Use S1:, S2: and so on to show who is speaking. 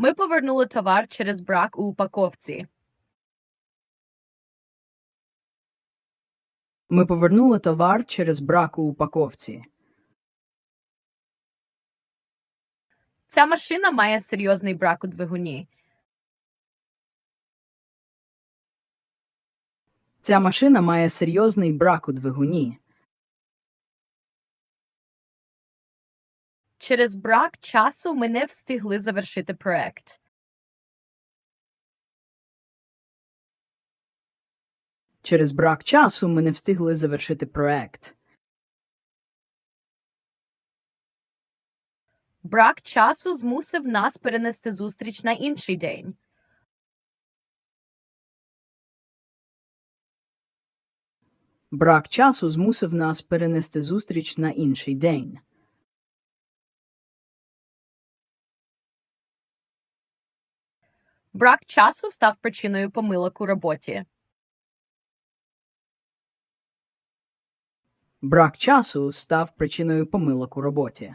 S1: Ми повернули товар через брак у упаковці.
S2: Ми повернули товар через брак у упаковці.
S1: Ця машина має серйозний брак у двигуні.
S2: Ця машина має серйозний брак у двигуні.
S1: Через брак часу ми не встигли завершити проект.
S2: Через брак часу ми не встигли завершити проект.
S1: Брак часу змусив нас перенести зустріч на інший день.
S2: Брак часу змусив нас перенести зустріч на інший день.
S1: Брак часу став причиною помилок у роботі.
S2: Брак часу став причиною помилок у роботі.